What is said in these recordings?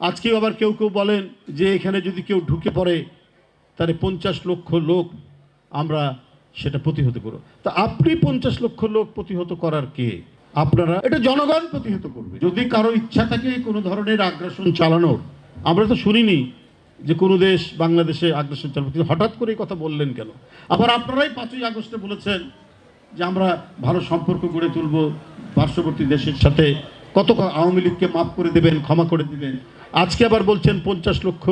আজকেও আবার কেউ কেউ বলেন যে এখানে যদি কেউ ঢুকে পড়ে, তাহলে পঞ্চাশ লক্ষ লোক আমরা সেটা প্রতিহত করব। তা আপনি পঞ্চাশ লক্ষ লোক প্রতিহত করার কে? আপনারা, এটা জনগণ প্রতিহত করবে। যদি কারও ইচ্ছা থাকে কোনো ধরনের আগ্রাসন চালানোর, আমরা তো শুনিনি যে কোনো দেশ বাংলাদেশে আগ্রাসন চালানো কিন্তু হঠাৎ করে কথা বললেন কেন? আবার আপনারাই পাঁচই আগস্টে বলেছেন যে আমরা ভালো সম্পর্ক গড়ে তুলব, পার্শ্ববর্তী দেশের সাথে কত আওয়ামী লীগকে মাফ করে দেবেন, ক্ষমা করে দিবেন। আজকে আবার বলছেন পঞ্চাশ লক্ষ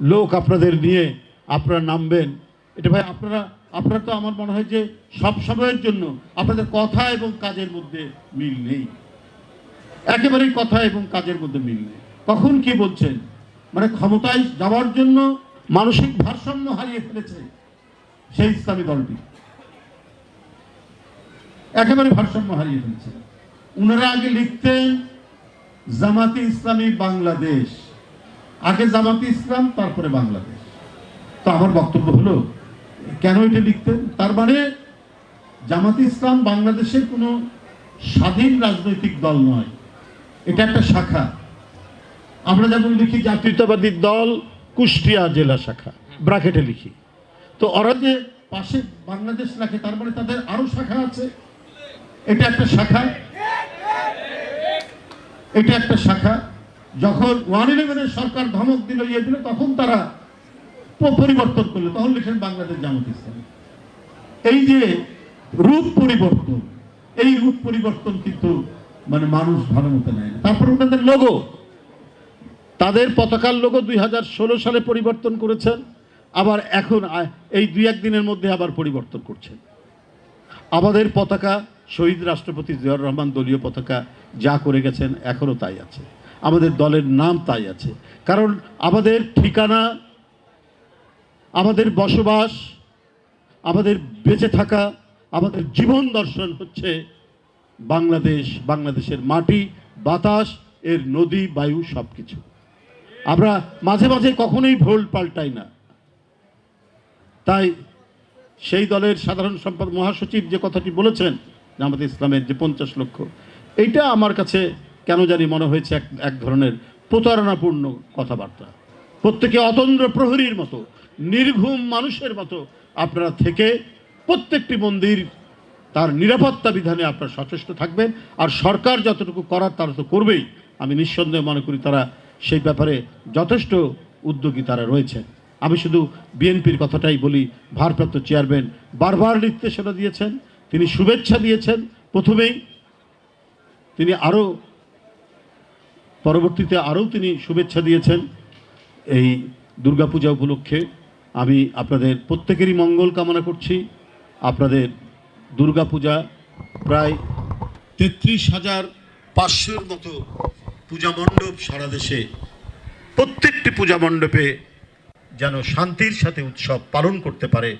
লোক আপনাদের নিয়ে আপনারা নামবেন। এটা ভাই, আপনারা আপনারা তো আমার মনে হয় যে সব সময়ের জন্য আপনাদের কথা এবং কাজের মধ্যে মিল নেই। একেবারেই কথা এবং কাজের মধ্যে মিল নেই। কখন কি বলছেন? মানে ক্ষমতায় যাওয়ার জন্য মানসিক ভারসাম্য হারিয়ে ফেলেছে সেই ইসলামী দলটি। একেবারে ভারসাম্য হারিয়ে ফেলেছে। উনারা আগে লিখতেন জামাতি ইসলামী বাংলাদেশ। আগে জামাতি ইসলাম, তারপরে বাংলাদেশ। তো আমার বক্তব্য হলো, কেন এটা লিখতেন? তার মানে জামাতি ইসলাম বাংলাদেশের কোনো স্বাধীন রাজনৈতিক দল নয়। এটা একটা শাখা। আমরা যেমন লিখি জাতীয়তাবাদী দল, কুষ্টিয়া জেলা শাখা, ব্রাকেটে লিখি। তো ওরা যে পাশে বাংলাদেশ লেখে তার মানে তাদের আরও শাখা আছে। এটা একটা শাখা। এটা একটা শাখা। যখন ওয়ান ইলেভেনের সরকার ধমক দিল ইয়ে দিল, তখন তারা পরিবর্তন করল। তখন লিখেন বাংলাদেশ জামাত ইসলামী। এই যে রূপ পরিবর্তন, এই রূপ পরিবর্তন কিন্তু মানে মানুষ ভালো মতো নেয় তারপর ওনাদের লোগো তাদের পতাকার লোগো দুই হাজার ষোলো সালে পরিবর্তন করেছেন, আবার এখন এই দুই এক দিনের মধ্যে আবার পরিবর্তন করছেন। আমাদের পতাকা শহীদ রাষ্ট্রপতি জিয়াউর রহমান দলীয় পতাকা যা করে গেছেন এখনও তাই আছে। আমাদের দলের নাম তাই আছে। কারণ আমাদের ঠিকানা, আমাদের বসবাস, আমাদের বেঁচে থাকা, আমাদের জীবন দর্শন হচ্ছে বাংলাদেশ, বাংলাদেশের মাটি, বাতাস, এর নদী, বায়ু সব কিছু আমরা মাঝে মাঝে কখনোই ভোল পাল্টাই না। তাই সেই দলের সাধারণ সম্পাদক মহাসচিব যে কথাটি বলেছেন জামাতে ইসলামের যে পঞ্চাশ লক্ষ, এইটা আমার কাছে কেন জানি মনে হয়েছে এক এক ধরনের প্রতারণাপূর্ণ কথাবার্তা। প্রত্যেকে অতন্দ্র প্রহরীর মতো, নির্ঘুম মানুষের মতো আপনারা থেকে প্রত্যেকটি মন্দির তার নিরাপত্তা বিধানে আপনারা সচেষ্ট থাকবেন, আর সরকার যতটুকু করার তারা তো করবেই। আমি নিঃসন্দেহে মনে করি তারা সেই ব্যাপারে যথেষ্ট উদ্যোগী তারা রয়েছেন। আমি শুধু বিএনপির কথাটাই বলি, ভারপ্রাপ্ত চেয়ারম্যান বারবার নির্দেশনা দিয়েছেন তিনি শুভেচ্ছা দিয়েছেন প্রথমেই। তিনি আরও পরবর্তীতে আরও তিনি শুভেচ্ছা দিয়েছেন এই দুর্গাপূজা উপলক্ষে। আমি আপনাদের প্রত্যেকেরই মঙ্গল কামনা করছি। আপনাদের দুর্গাপূজা প্রায় তেত্রিশ হাজার পাঁচশোর মতো পূজা মণ্ডপ সারা দেশে, প্রত্যেকটি পূজা মণ্ডপে যেন শান্তির সাথে উৎসব পালন করতে পারে।